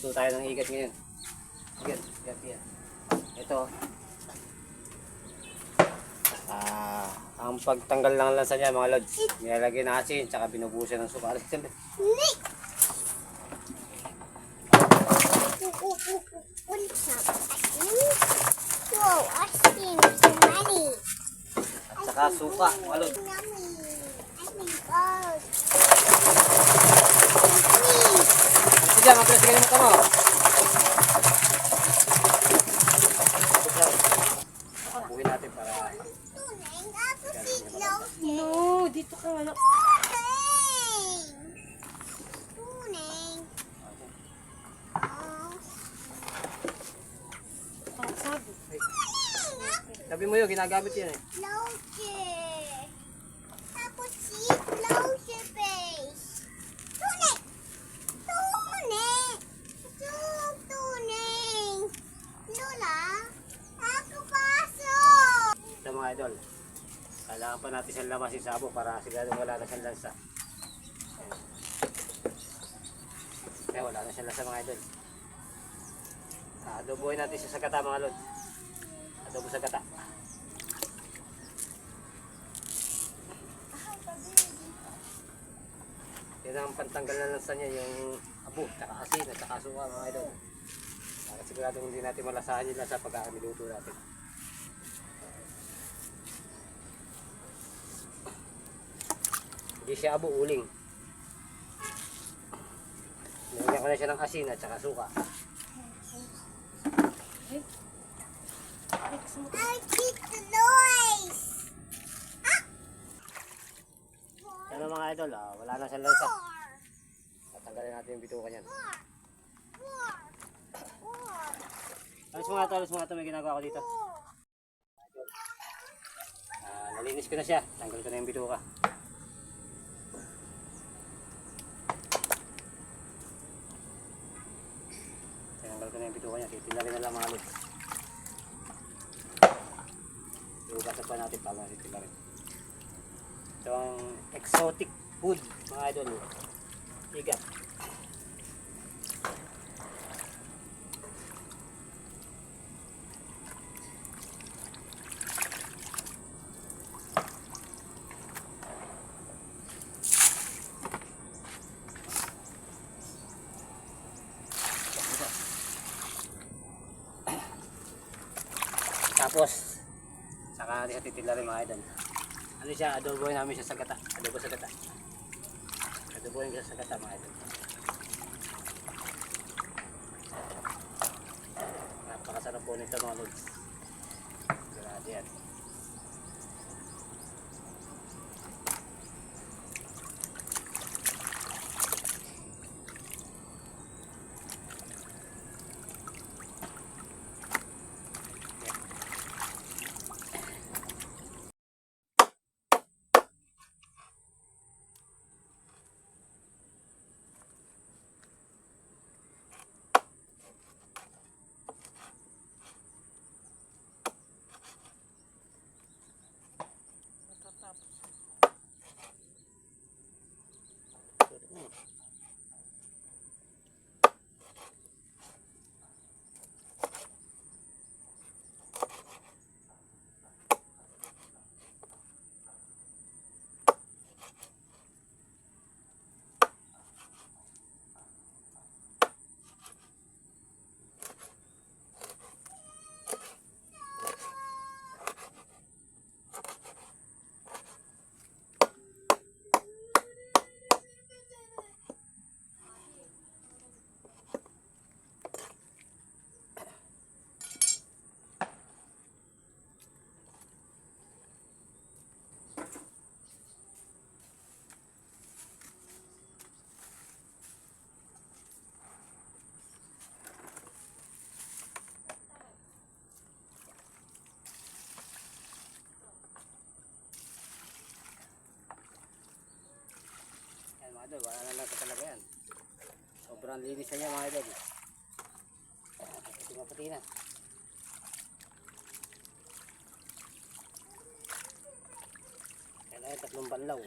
Magluto tayo ng igat ngayon. Igat, igat yan. Ito. Ah, ang pagtanggal ng lansa niya mga lods. Nilalagay na asin, tsaka binubusan ng suka. Alis, siyempre. Wow, so many. At saka suka, mga lods. Yummy. Ice cream mabilis ka mo mo. Buhin natin para. No, dito ka sabi. Sabi mo yun, ginagamit yan eh. Mga idol. Kailangan pa natin siyang labas yung sabo para sigurado wala na siyang lansa. Ayan. Eh, wala na siyang lansa mga idol. Adobohin natin siya sa gata mga lod. Adobo sa gata. Yan ang pantanggal na lansa niya, yung abo, tsaka asin, at tsaka suka mga idol. Para sigurado hindi natin malasahan yung lansa pag niluto natin. Siya abo, uling. Nilagyan ko na siya ng asin at saka suka. I keep the noise. Yan ang mga idol, ah, wala na siyang lansa. Tatanggalin natin yung bituka niyan. Alis mo nga ito, alis mo nga ito, may ginagawa ko dito. Ah, nalinis ko na siya, tanggal ko na yung bituka. Bituka niya, titilagin na lang mga lods. Iugasan pa natin bago natin titilagin. Ito ang exotic food, mga idol. Igat. Tapos, saka natin sa titila rin mga idol. Ano siya, adobohin namin siya sa gata. Adobo sa gata. Adobohin siya sa gata mga idol. Napakasarap po nito mga lods. Grabe yan. Idol, wala na lang talaga yan. Sobrang linis niya mga idol. Ito maputi na. Kailangan tatlong banlaw.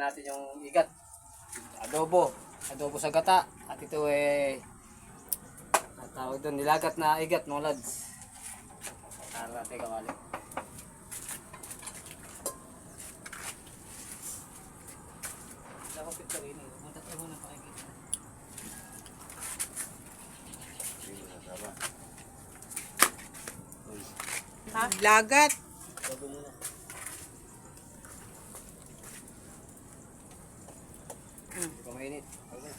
Na natin yung igat. Adobo. Adobo sa gata. At ito eh ang tawag doon, nilagat na igat mga lads. Tara natin kawali. Dapat picture ini. Munta tayo muna pakikita. Lagat. Adobo muna. Hindi pa mainit. Okay.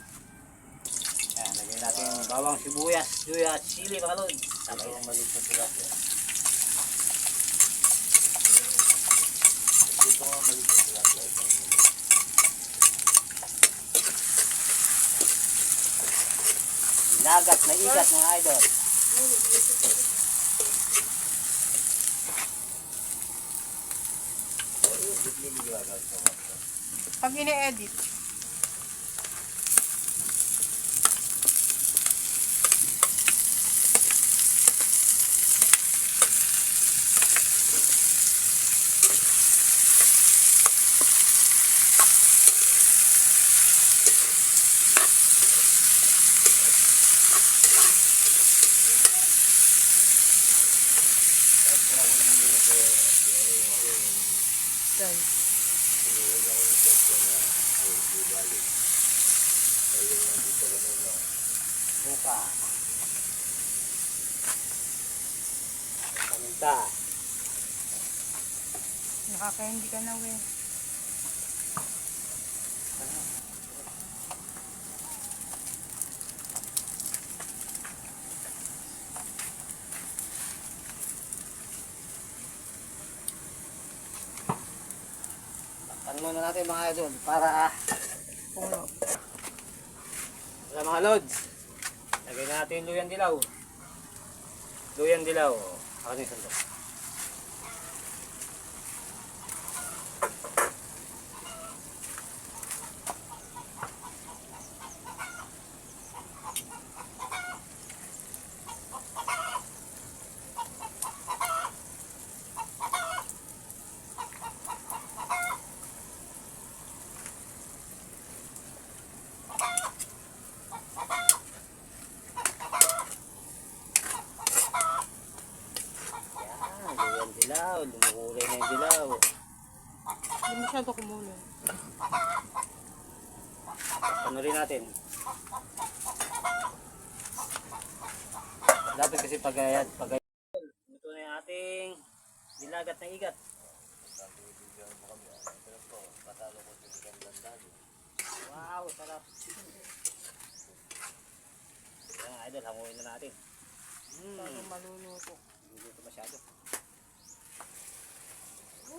Yan, lagyan natin yung bawang sibuyas, luya at sili mga lod. Sabay na maliit na sila. Dito nga maliit na sila. Lagat na igat mga idol. Pag ini-edit. Yan. Buka. Paminta. Nakaka-hindi ka na, we. Muna natin mga idol para Puno. wala mga lods. Lagay na natin yung luyan dilaw. Luyan dilaw. Ako na yung sandok. Yan, luyan dilaw. Lumukulay dilaw. Hindi masyado kumulo. Ano rin natin. Dapat kasi pagayat, pagayat. Ito na yung ating nilagat na igat. Wow, sarap. Yan, idol, hanguin na natin. Bago Hmm, maluluto. hindi masyado.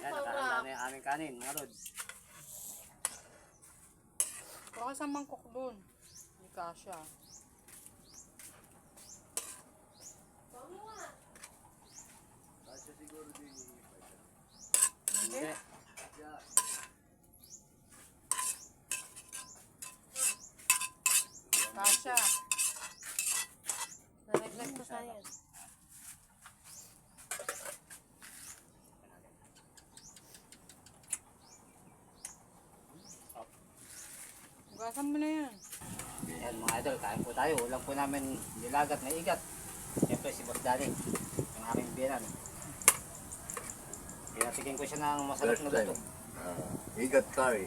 Yan, nakahanda na yung aming kanin, mga lods. Baka sa mangkok doon. Hindi kasha. Hindi. Kasha. Nalaglag ko sa yan. Hugasan mo na yan. Yan mga idol, kain po tayo. Ulang po namin nilagat na igat. Siyempre si Boss Danny, ang aming biyanan. Pinatikin ko siya ng masarap na luto. Uh, igat curry.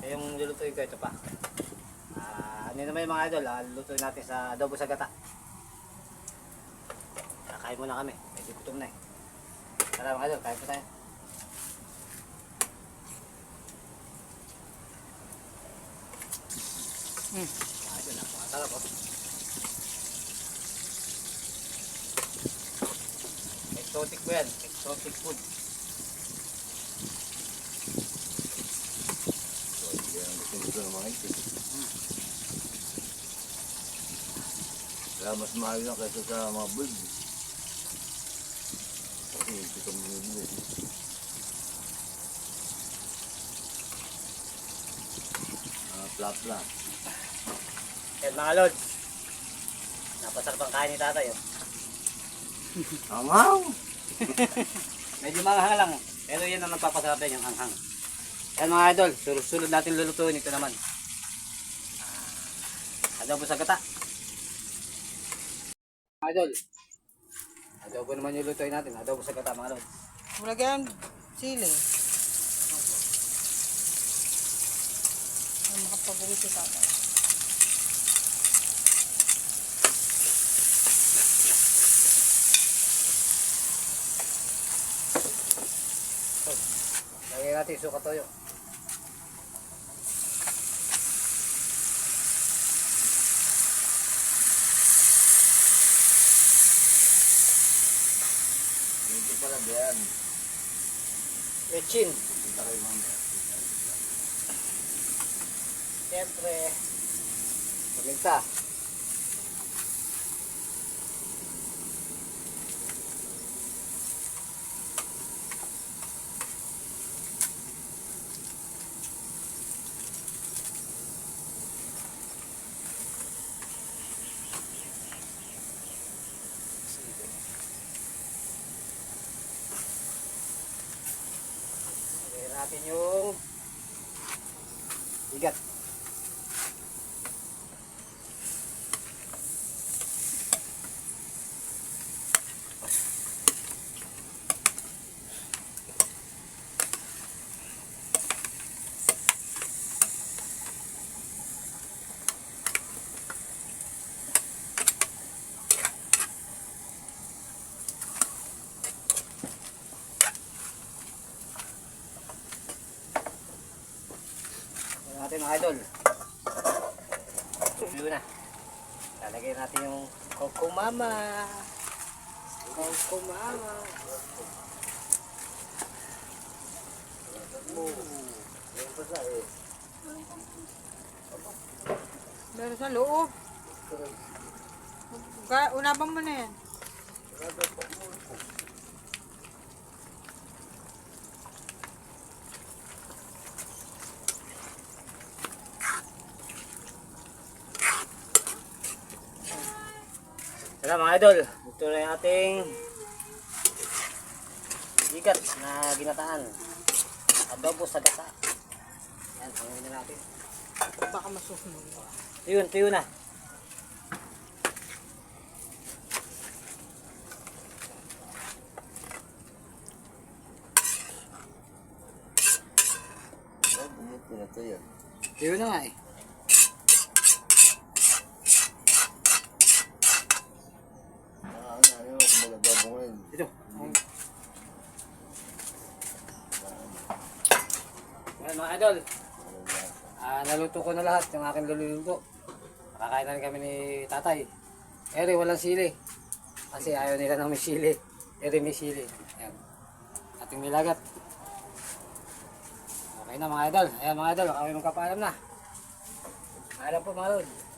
Eh, yung lulutuin ko ito pa. Ah, ano naman yung mga idol, ah, lulutuin natin sa adobo sa gata. Kakain muna kami, medyo gutom na eh. Tara mga idol, kain po tayo. Hmm. Oh. Exotic po yan, exotic food. Kaya mas mahal na kaysa sa mga bulb. Kasi ito kami bibili. Ah, pla-pla. Mga lods. Napasarap ang kain ni tatay. Oh. Amaw! Medyo manghang lang. Pero yan ang nagpapasarap yan, yung hanghang. Yan mga idol, sulod-sulod natin lulutuin ito naman. Adobo sa gata. Mga idol, adobo naman yung lutuin natin. Adobo sa gata mga idol. Lagyan sili. Ang makapaborito sa akin. Lagyan natin yung suka toyo. Hindi pala diyan. Rechin. Kita kayo mamaya. Siyempre, paminta. Lagyan natin yung igat. Idol. Yun na. Lalagay natin yung Coco Mama. Coco Mama. Meron sa loob. Ga- Unaban mo na yan. Tara mga idol. Ito na yung ating igat na ginataan. Adobo sa gata. Yan, pangawin na natin. Baka masusunod. Tuyun, tuyo na. Oh, bumuti na. Tuyo na nga eh. Ah, ano, ano, kumbaga adobo ngayon. Ito. Yan mga idol. Ah, naluto ko na lahat yung aking luluto. Nakakain na kami ni tatay. Eri, walang sili. Kasi ayaw nila ng may sili. Eri, may sili. Ayan. Ating nilagat. Okay na mga idol. Ayan mga idol, kami magkapaalam na. Alam po mga idol.